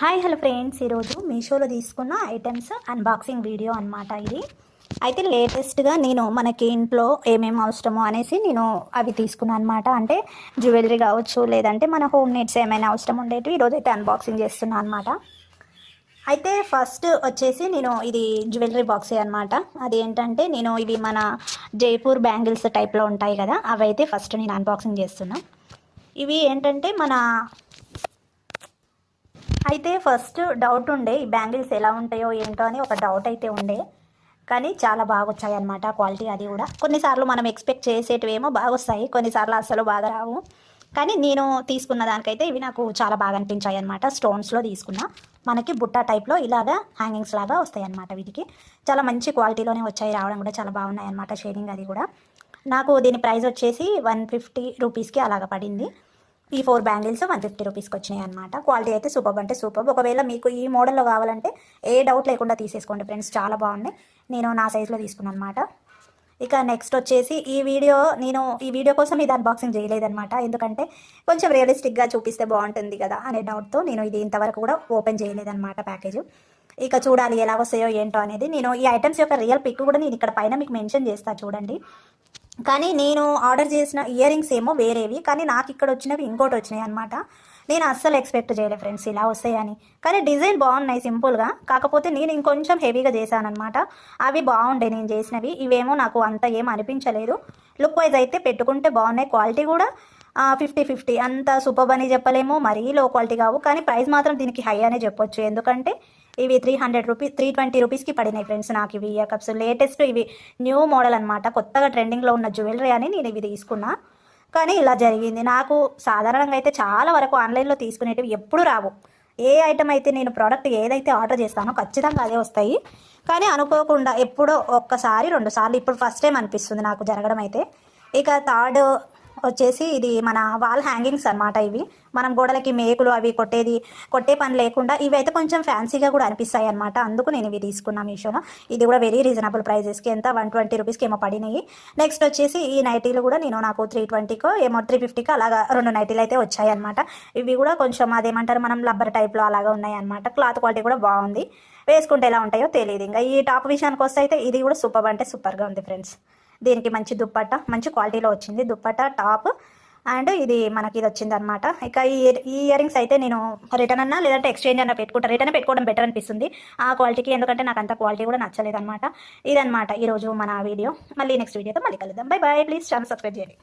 Hi hello friends. ఈరోజు మీషోలో తీసుకున్న ఐటమ్స్ అన్బాక్సింగ్ వీడియో అనమాట ఇది. అయితే లేటెస్ట్గా నేను మనకి ఇంట్లో ఏమేమి అవసరమో అనేసి నేను అవి తీసుకున్నాను అనమాట అంటే జ్యువెలరీ కావచ్చు లేదంటే మన హోమ్ నీడ్స్ ఏమైనా అవసరం ఉండేవి ఈరోజు అయితే అన్బాక్సింగ్ చేస్తున్నాను అనమాట అయితే ఫస్ట్ వచ్చేసి నేను ఇది జ్యువెలరీ బాక్సే అనమాట అది ఏంటంటే నేను ఇవి మన జైపూర్ బ్యాంగిల్స్ టైప్లో ఉంటాయి కదా అవి అయితే ఫస్ట్ నేను అన్బాక్సింగ్ చేస్తున్నా. ఇవి ఏంటంటే మన అయితే ఫస్ట్ డౌట్ ఉండే ఈ బ్యాంగిల్స్ ఎలా ఉంటాయో ఏంటో అని ఒక డౌట్ అయితే ఉండే. కానీ చాలా బాగా వచ్చాయి అనమాట క్వాలిటీ అది కూడా. కొన్నిసార్లు మనం ఎక్స్పెక్ట్ చేసేటివేమో బాగా వస్తాయి కొన్నిసార్లు అసలు బాగా రావు. కానీ నేను తీసుకున్న దానికైతే ఇవి నాకు చాలా బాగా అనిపించాయి అనమాట స్టోన్స్లో తీసుకున్న. మనకి బుట్ట టైప్లో ఇలాగా హ్యాంగింగ్స్ లాగా వస్తాయి అనమాట వీటికి. చాలా మంచి క్వాలిటీలోనే వచ్చాయి రావడం కూడా చాలా బాగున్నాయి అనమాట షేడింగ్ అది కూడా. నాకు దీని ప్రైస్ వచ్చేసి వన్ ఫిఫ్టీ రూపీస్కి అలాగ పడింది. ఈ ఫోర్ బ్యాంగిల్స్ వన్ ఫిఫ్టీ రూపీస్కి వచ్చినాయి అనమాట క్వాలిటీ అయితే సూపర్ అంటే సూపర్. ఒకవేళ మీకు ఈ మోడల్లో కావాలంటే ఏ డౌట్ లేకుండా తీసేసుకోండి ఫ్రెండ్స్ చాలా బాగున్నాయి. నేను నా సైజులో తీసుకున్నాను అనమాట ఇక నెక్స్ట్ వచ్చేసి ఈ వీడియో నేను ఈ వీడియో కోసం ఇది అన్బాక్సింగ్ చేయలేదన్నమాట. ఎందుకంటే కొంచెం రియలిస్టిక్గా చూపిస్తే బాగుంటుంది కదా అనే డౌట్తో నేను ఇది ఇంతవరకు కూడా ఓపెన్ చేయలేదన్నమాట ప్యాకేజ్ ఇక చూడాలి ఎలా వస్తాయో ఏంటో అనేది. నేను ఈ ఐటమ్స్ యొక్క రియల్ పిక్ కూడా నేను ఇక్కడ పైన మీకు మెన్షన్ చేస్తాను చూడండి. కానీ నేను ఆర్డర్ చేసిన ఇయర్ రింగ్స్ ఏమో వేరేవి కానీ నాకు ఇక్కడ వచ్చినవి ఇంకోటి వచ్చినాయి అనమాట నేను అస్సలు ఎక్స్పెక్ట్ చేయలే ఫ్రెండ్స్ ఇలా వస్తాయని. కానీ డిజైన్ బాగున్నాయి సింపుల్గా. కాకపోతే నేను ఇంకొంచెం హెవీగా చేశాను అనమాట అవి బాగుండే నేను చేసినవి. ఇవేమో నాకు అంత ఏం అనిపించలేదు. లుక్ వైజ్ అయితే పెట్టుకుంటే బాగున్నాయి. క్వాలిటీ కూడా ఫిఫ్టీ ఫిఫ్టీ అంత సూపర్ అని చెప్పలేము మరీ లో క్వాలిటీ కావు కానీ ప్రైస్ మాత్రం దీనికి హై అనే చెప్పొచ్చు. ఎందుకంటే ఇవి three hundred rupees three twenty రూపీస్కి పడినాయి ఫ్రెండ్స్ నాకు ఇవి ఇయర్ కప్స్. లేటెస్ట్ ఇవి న్యూ మోడల్ అనమాట కొత్తగా ట్రెండింగ్లో ఉన్న జ్యువెలరీ అని నేను ఇవి తీసుకున్నా. కానీ ఇలా జరిగింది. నాకు సాధారణంగా అయితే చాలా వరకు ఆన్లైన్లో తీసుకునేటివి ఎప్పుడు రావు. ఏ ఐటమ్ అయితే నేను ప్రోడక్ట్ ఏదైతే ఆర్డర్ చేస్తానో ఖచ్చితంగా అదే వస్తాయి. కానీ అనుకోకుండా ఎప్పుడో ఒక్కసారి రెండు సార్లు ఇప్పుడు ఫస్ట్ టైం అనిపిస్తుంది నాకు జరగడం అయితే. ఇక థర్డ్ వచ్చేసి ఇది మన వాల్ హ్యాంగింగ్స్ అనమాట ఇవి. మనం గోడలకి మేకులు అవి కొట్టేది కొట్టే పని లేకుండా ఇవి అయితే కొంచెం ఫ్యాన్సీగా కూడా అనిపిస్తాయి అనమాట అందుకు నేను ఇవి తీసుకున్నాను మీషోలో. ఇది కూడా వెరీ రీజనబుల్ ప్రైజెస్కి ఎంత? వన్ ట్వంటీ రూపీస్కి ఏమో పడినాయి. నెక్స్ట్ వచ్చేసి ఈ నైటీలు కూడా నేను నాకు త్రీ ట్వంటీకో ఏమో త్రీ ఫిఫ్టీకో అలాగా రెండు నైటీలు అయితే వచ్చాయి అనమాట ఇవి కూడా కొంచెం అదేమంటారు మనం లబ్బర్ టైప్లో అలాగా ఉన్నాయి అనమాట క్లాత్ క్వాలిటీ కూడా బాగుంది. వేసుకుంటే ఎలా ఉంటాయో తెలియదు ఇంకా ఈ టాప్ విషయానికి వస్తే అయితే ఇది కూడా సూపర్ అంటే సూపర్గా ఉంది ఫ్రెండ్స్ దీనికి మంచి దుప్పట్ట మంచి క్వాలిటీలో వచ్చింది దుప్పట్ట టాప్. అండ్ ఇది మనకి ఇది వచ్చింది అనమాట ఇక ఈ ఈ ఇయర్ రింగ్స్ అయితే నేను రిటర్న్ అన్నా లేదంటే ఎక్స్చేంజ్ అన్నా పెట్టుకుంటా రిటర్న్ పెట్టుకోవడం బెటర్ అనిపిస్తుంది ఆ క్వాలిటీకి. ఎందుకంటే నాకు అంత క్వాలిటీ కూడా నచ్చలేదు అనమాట ఇదనమాట ఈరోజు మన వీడియో. మళ్ళీ నెక్స్ట్ వీడియోతో మళ్ళీ కలుద్దాం. Bye bye please channel subscribe చేయండి.